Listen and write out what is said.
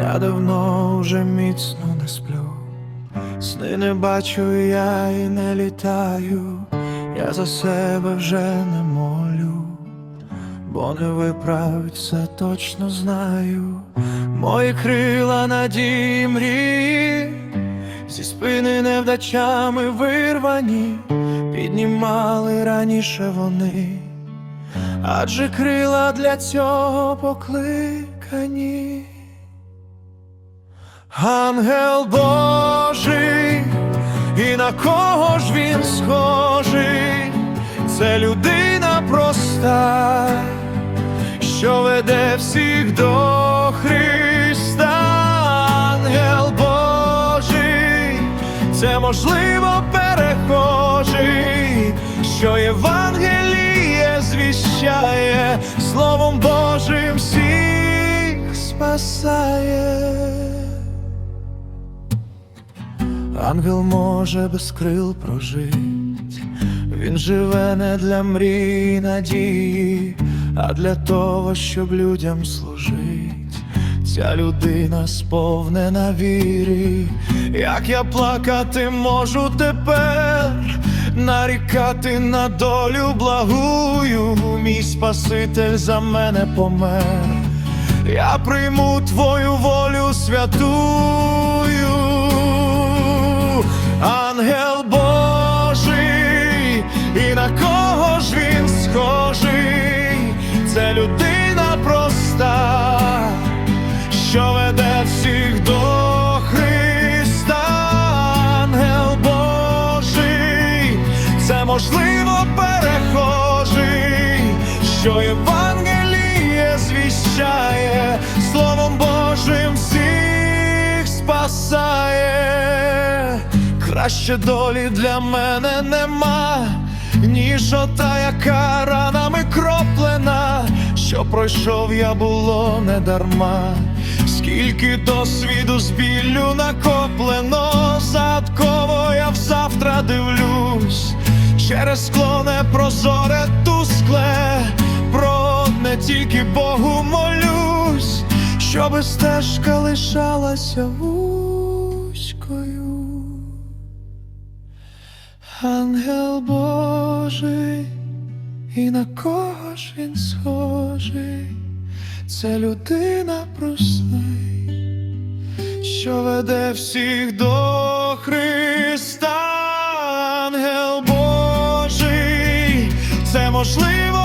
Я давно вже міцно не сплю, сни не бачу я і не літаю, я за себе вже не молю, бо не виправить все точно знаю. Мої крила надії мрії, зі спини невдачами вирвані, піднімали раніше вони, адже крила для цього покликані. Ангел Божий, і на кого ж він схожий? Це людина проста, що веде всіх до Христа. Ангел Божий, це можливо перехожий, що Євангеліє звіщає, Словом Божим всіх спасає. Ангел може без крил прожить, він живе не для мрій і надії, а для того, щоб людям служить. Ця людина сповнена віри, як я плакати можу тепер, нарікати на долю благую, мій Спаситель за мене помер. Я прийму твою волю святую, ангел Божий, і на кого ж він схожий? Це людина проста, що веде всіх до Христа, ангел Божий, це можливо перехожий, що Євангеліє звіщає, Словом Божим всіх спасає. Краще долі для мене нема, ніж ота, яка ранами кроплена, що пройшов я було не дарма, скільки досвіду з біллю накоплено, задково я взавтра дивлюсь, через скло непрозоре тускле, про одне тільки Богу молюсь, щоби стежка лишалася Божий, і на кого ж він схожий? Це людина простий, що веде всіх до Христа, ангел Божий, це можливо